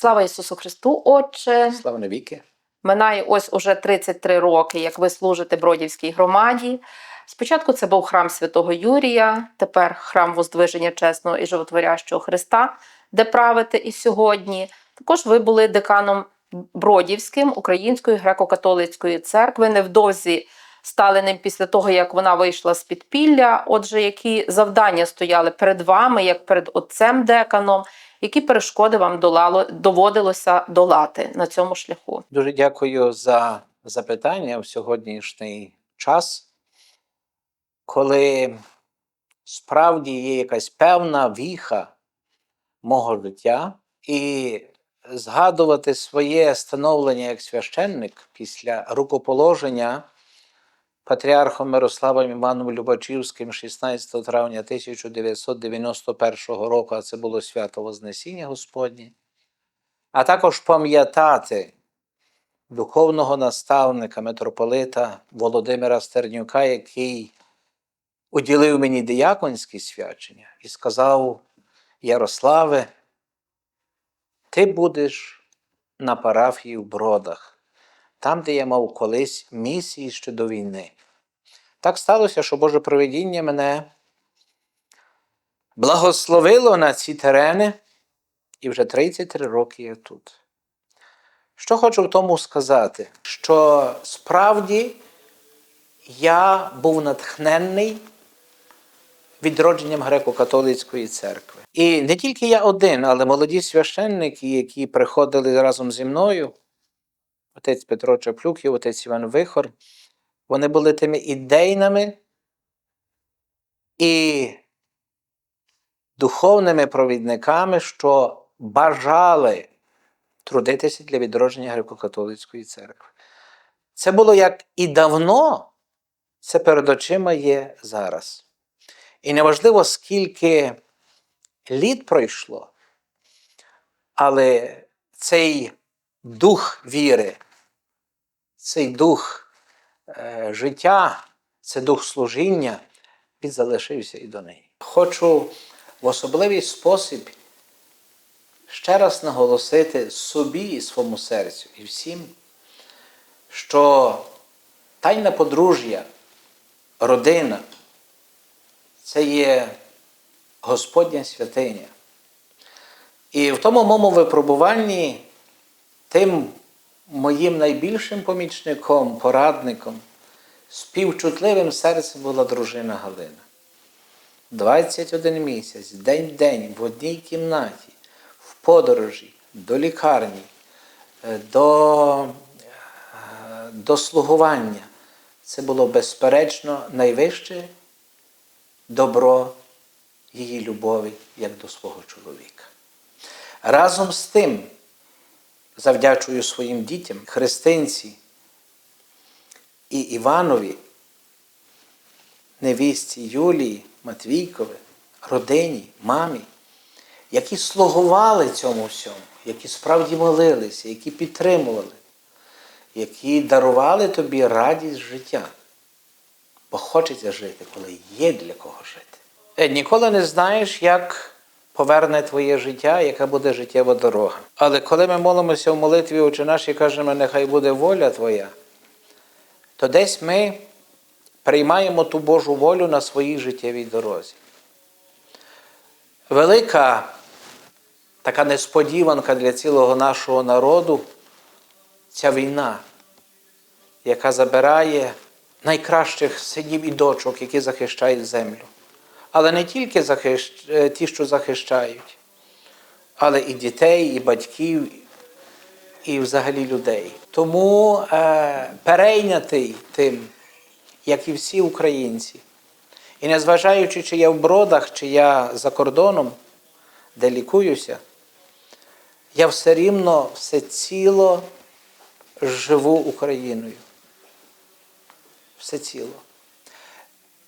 Слава Ісусу Христу, Отче! Слава навіки. Минає ось уже 33 роки, як ви служите Бродівській громаді. Спочатку це був храм Святого Юрія, тепер храм Воздвиження Чесного і Животворящого Христа, де правите і сьогодні. Також ви були деканом Бродівським Української греко-католицької церкви. Невдовзі стали ним після того, як вона вийшла з підпілля. Отже, які завдання стояли перед вами, як перед отцем деканом, які перешкоди вам долало, доводилося долати на цьому шляху? Дуже дякую за запитання в сьогоднішній час, коли справді є якась певна віха мого життя, і згадувати своє становлення як священник після рукоположення патріархом Мирославом Іваном Любачівським 16 травня 1991 року, а це було свято Вознесіння Господнє, а також пам'ятати духовного наставника митрополита Володимира Стернюка, який уділив мені дияконські свячення і сказав: Ярославе, ти будеш на парафії в Бродах, там, де я мав колись місії ще до війни. Так сталося, що Боже провидіння мене благословило на ці терени, і вже 33 роки я тут. Що хочу в тому сказати, що справді я був натхненний відродженням греко-католицької церкви. І не тільки я один, але молоді священники, які приходили разом зі мною, отець Петро Чаплюк і отець Іван Вихор, вони були тими ідейними і духовними провідниками, що бажали трудитися для відродження греко-католицької церкви. Це було як і давно, це перед очима є зараз. І неважливо, скільки літ пройшло, але цей дух віри, цей дух е, життя, це дух служіння, він залишився і до неї. Хочу в особливий спосіб ще раз наголосити собі і своєму серцю і всім, що тайна подружжя, родина це є Господня святиня. І в тому моєму випробуванні тим моїм найбільшим помічником, порадником, співчутливим серцем була дружина Галина. 21 місяць, день в день, в одній кімнаті, в подорожі, до лікарні, е, до, е, до слугування. Це було безперечно найвище добро її любові як до свого чоловіка. Разом з тим, завдячую своїм дітям, Христинці і Іванові, невістці Юлії, Матвійкові, родині, мамі, які слугували цьому всьому, які справді молилися, які підтримували, які дарували тобі радість життя. Бо хочеться жити, коли є для кого жити. Е, Ніколи не знаєш, як поверне твоє життя, яка буде життєва дорога. Але коли ми молимося в молитві Отче наш і кажемо, нехай буде воля Твоя, то десь ми приймаємо ту Божу волю на своїй життєвій дорозі. Велика така несподіванка для цілого нашого народу ця війна, яка забирає найкращих синів і дочок, які захищають землю. Але не тільки захищ... е, ті, що захищають, але і дітей, і батьків, і взагалі людей. Тому е, перейнятий тим, як і всі українці. І незважаючи, чи я в бродах, чи я за кордоном, де лікуюся, я все рівно все ціло живу Україною. Все ціло.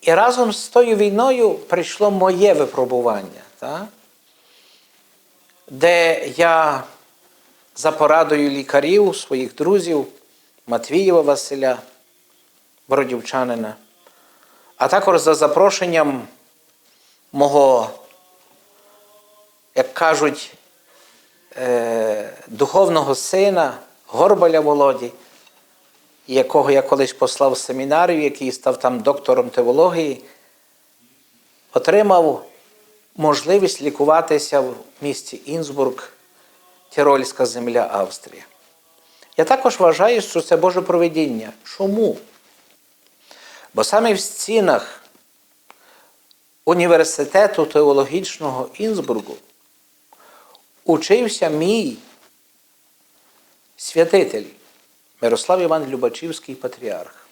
І разом з тою війною прийшло моє випробування, так? де я за порадою лікарів, своїх друзів, Матвієва Василя, бродівчанина, а також за запрошенням мого, як кажуть, е, духовного сина Горбаля Володі, якого я колись послав в семінарію, який став там доктором теології, отримав можливість лікуватися в місті Інсбург, Тірольська земля Австрія. Я також вважаю, що це Боже провидіння. Чому? Бо саме в стінах університету теологічного Інсбургу учився мій святитель Мирослав Іван Любачівський патріарх.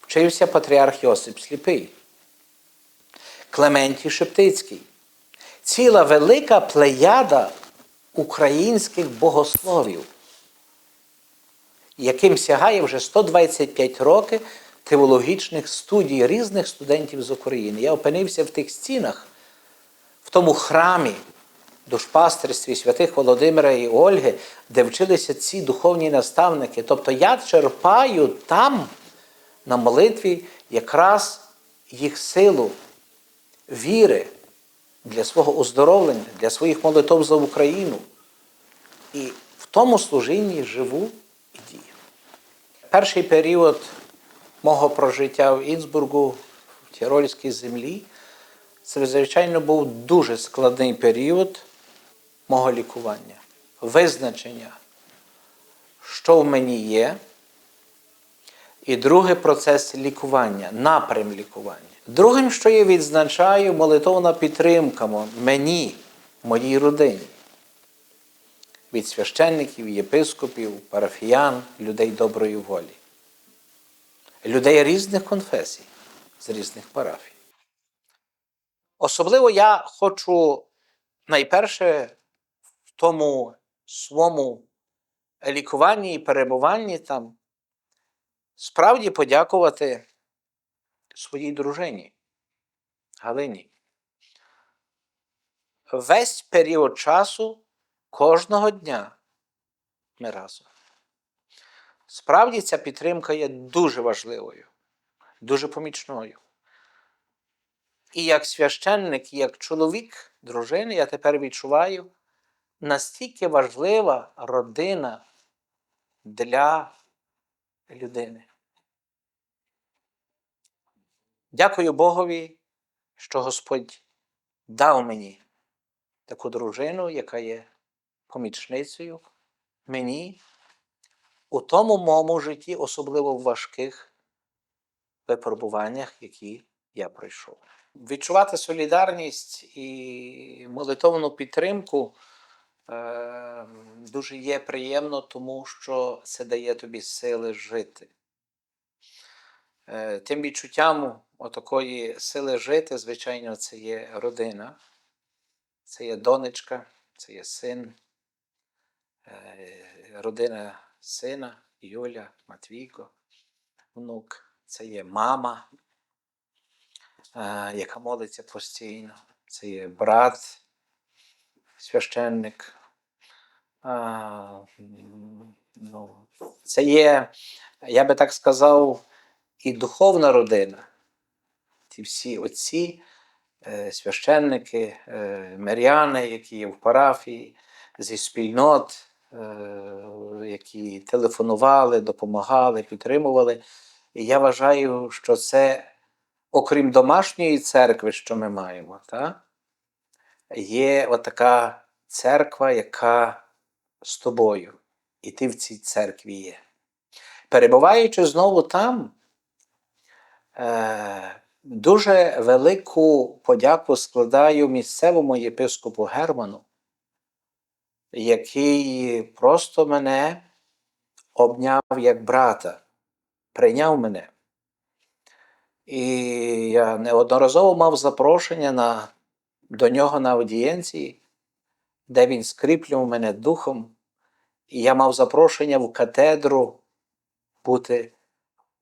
Вчився патріарх Йосип Сліпий, Клементій Шептицький. Ціла велика плеяда українських богословів, яким сягає вже 125 років теологічних студій різних студентів з України. Я опинився в тих стінах, в тому храмі душпастерстві святих Володимира і Ольги, де вчилися ці духовні наставники. Тобто я черпаю там на молитві якраз їх силу, віри для свого оздоровлення, для своїх молитов за Україну. І в тому служінні живу і дію. Перший період мого прожиття в Інсбургу, в Тірольській землі, це, звичайно, був дуже складний період мого лікування, визначення, що в мені є. І другий процес лікування, напрям лікування. Другим, що я відзначаю, молитовна підтримка мені, моїй родині. Від священників, єпископів, парафіян, людей доброї волі, людей різних конфесій, з різних парафій. Особливо я хочу найперше тому своєму лікуванні і перебуванні там справді подякувати своїй дружині Галині. Весь період часу кожного дня ми разом. Справді ця підтримка є дуже важливою, дуже помічною. І як священник, і як чоловік дружини, я тепер відчуваю, настільки важлива родина для людини. Дякую Богові, що Господь дав мені таку дружину, яка є помічницею мені у тому моєму житті, особливо в важких випробуваннях, які я пройшов. Відчувати солідарність і молитовну підтримку дуже є приємно, тому що це дає тобі сили жити. Е, тим відчуттям отакої сили жити, звичайно, це є родина, це є донечка, це є син, е, родина сина, Юля, Матвійко, внук, це є мама, е, яка молиться постійно, це є брат, священник. Ну, це є, я би так сказав, і духовна родина. Ті всі отці, е, священники, е, миряни, які є в парафії, зі спільнот, е, які телефонували, допомагали, підтримували. І я вважаю, що це, окрім домашньої церкви, що ми маємо, та, є отака церква, яка з тобою, і ти в цій церкві є. Перебуваючи знову там, е, дуже велику подяку складаю місцевому єпископу Герману, який просто мене обняв як брата, прийняв мене. І я неодноразово мав запрошення на, до нього на аудієнції, де він скріплював мене духом, і я мав запрошення в катедру бути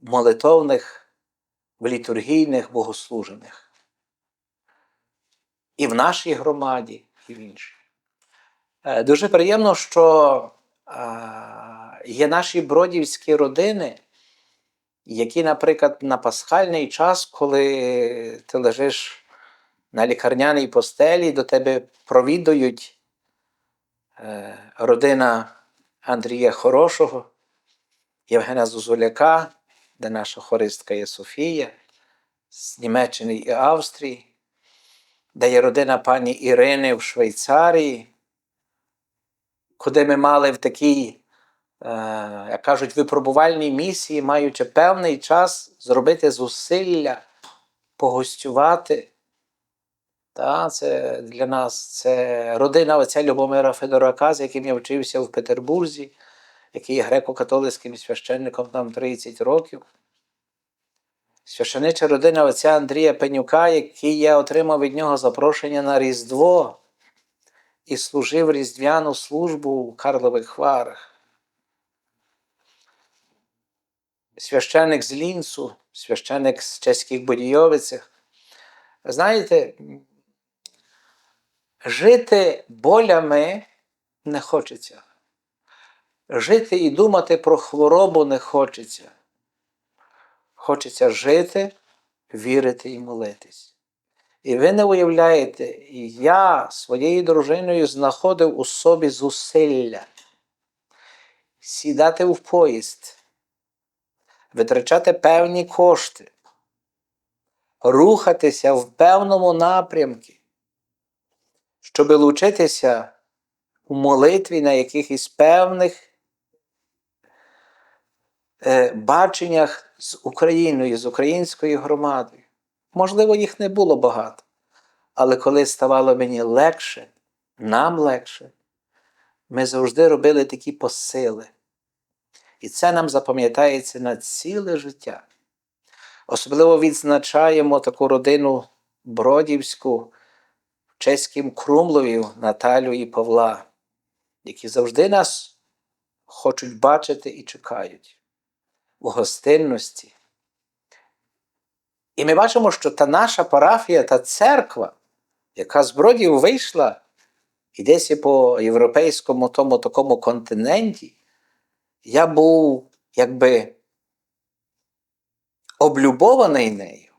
молитовних, в літургійних богослужених. І в нашій громаді, і в іншій. Е, Дуже приємно, що є наші бродівські родини, які, наприклад, на пасхальний час, коли ти лежиш на лікарняній постелі, до тебе провідують е, родина Андрія Хорошого, Євгена Зузуляка, де наша хористка є Софія, з Німеччини і Австрії, де є родина пані Ірини в Швейцарії, куди ми мали в такій, е, як кажуть, випробувальній місії, маючи певний час зробити зусилля, погостювати. Та, це для нас це родина отця Любомира Федорака, з яким я вчився в Петербурзі, який є греко-католицьким священником там 30 років. Священича родина отця Андрія Пенюка, який я отримав від нього запрошення на Різдво і служив різдвяну службу у Карлових Хварах. Священик з Лінцу, священик з чеських Бодійовицях. Знаєте, жити болями не хочеться. Жити і думати про хворобу не хочеться. Хочеться жити, вірити і молитись. І ви не уявляєте, я своєю дружиною знаходив у собі зусилля сідати в поїзд, витрачати певні кошти, рухатися в певному напрямку, щоб лучитися у молитві на якихось певних е, баченнях з Україною, з українською громадою. Можливо, їх не було багато. Але коли ставало мені легше, нам легше, ми завжди робили такі посили. І це нам запам'ятається на ціле життя. Особливо відзначаємо таку родину Бродівську, чеським Крумловів Наталю і Павла, які завжди нас хочуть бачити і чекають у гостинності. І ми бачимо, що та наша парафія, та церква, яка з Бродів вийшла і десь по європейському тому такому континенті, я був якби облюбований нею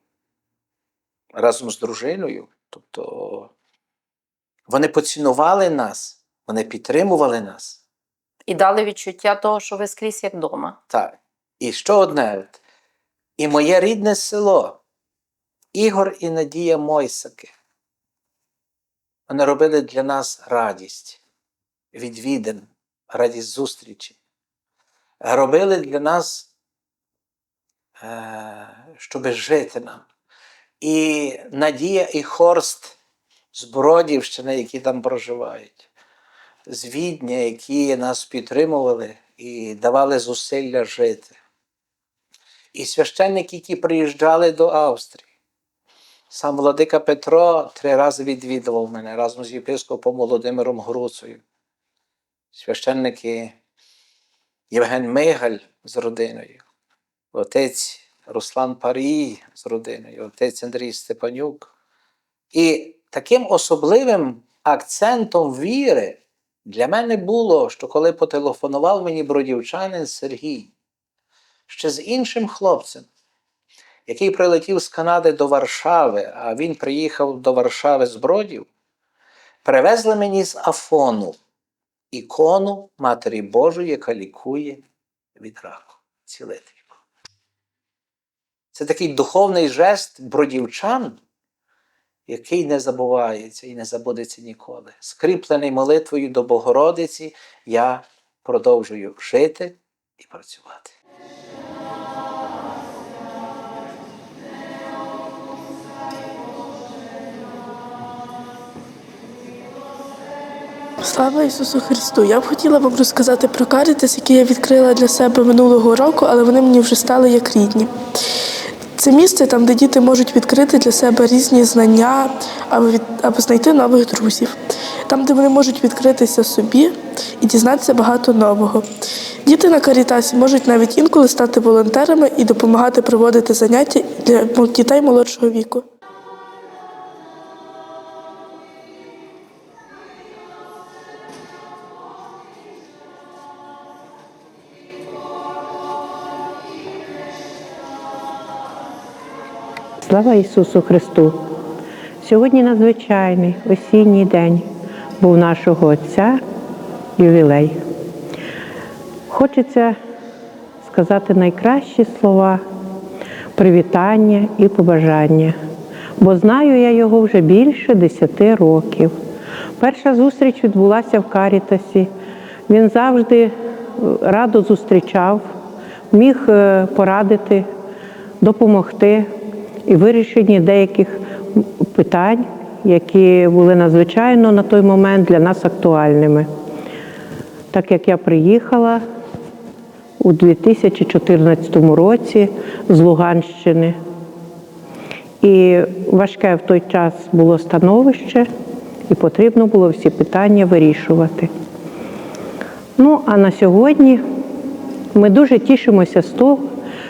разом з дружиною. Тобто вони поцінували нас, вони підтримували нас. І дали відчуття того, що ви скрізь як вдома. Так. І що одне, і моє рідне село, Ігор і Надія Мойсаки. Вони робили для нас радість, відвідин, радість зустрічі. Робили для нас, е, щоб жити нам. І Надія і Хорст з Бродівщини, які там проживають, з Відня, які нас підтримували і давали зусилля жити. І священники, які приїжджали до Австрії. Сам владика Петро три рази відвідував мене разом з єпископом Володимиром Груцею. Священники Євген Мигаль з родиною, отець Руслан Парій з родиною, отець Андрій Степанюк. І таким особливим акцентом віри для мене було, що коли потелефонував мені бродівчанин Сергій, ще з іншим хлопцем, який прилетів з Канади до Варшави, а він приїхав до Варшави з Бродів, привезли мені з Афону ікону Матері Божої, яка лікує від раку, цілительку. Це такий духовний жест бродівчан, який не забувається і не забудеться ніколи. Скріплений молитвою до Богородиці, я продовжую жити і працювати. Слава Ісусу Христу! Я б хотіла вам розказати про карітес, який я відкрила для себе минулого року, але вони мені вже стали як рідні. Це місце там, де діти можуть відкрити для себе різні знання аби від, або знайти нових друзів. Там, де вони можуть відкритися собі і дізнатися багато нового. Діти на карітасі можуть навіть інколи стати волонтерами і допомагати проводити заняття для дітей молодшого віку. Слава Ісусу Христу! Сьогодні надзвичайний осінній день був нашого Отця ювілей. Хочеться сказати найкращі слова, привітання і побажання, бо знаю я його вже більше 10 років. Перша зустріч відбулася в Карітасі. Він завжди е, радо зустрічав, міг е, порадити, допомогти і вирішенні деяких питань, які були надзвичайно на той момент для нас актуальними. Так як я приїхала у 2014 році з Луганщини, і важке в той час було становище, і потрібно було всі питання вирішувати. Ну, а на сьогодні ми дуже тішимося з того,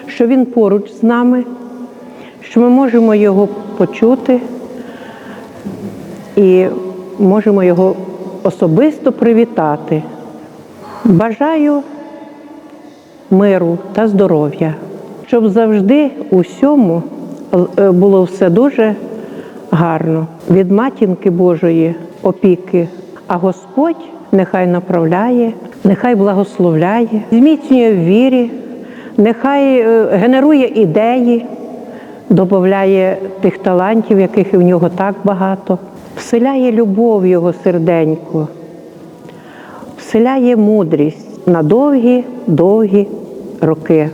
що він поруч з нами, що ми можемо його почути і можемо його особисто привітати. Бажаю миру та здоров'я, щоб завжди у всьому е, було все дуже гарно. Від матінки Божої опіки, а Господь нехай направляє, нехай благословляє, зміцнює в вірі, нехай е, генерує ідеї, додає тих талантів, яких і в нього так багато, вселяє любов його серденько, вселяє мудрість на довгі, довгі роки.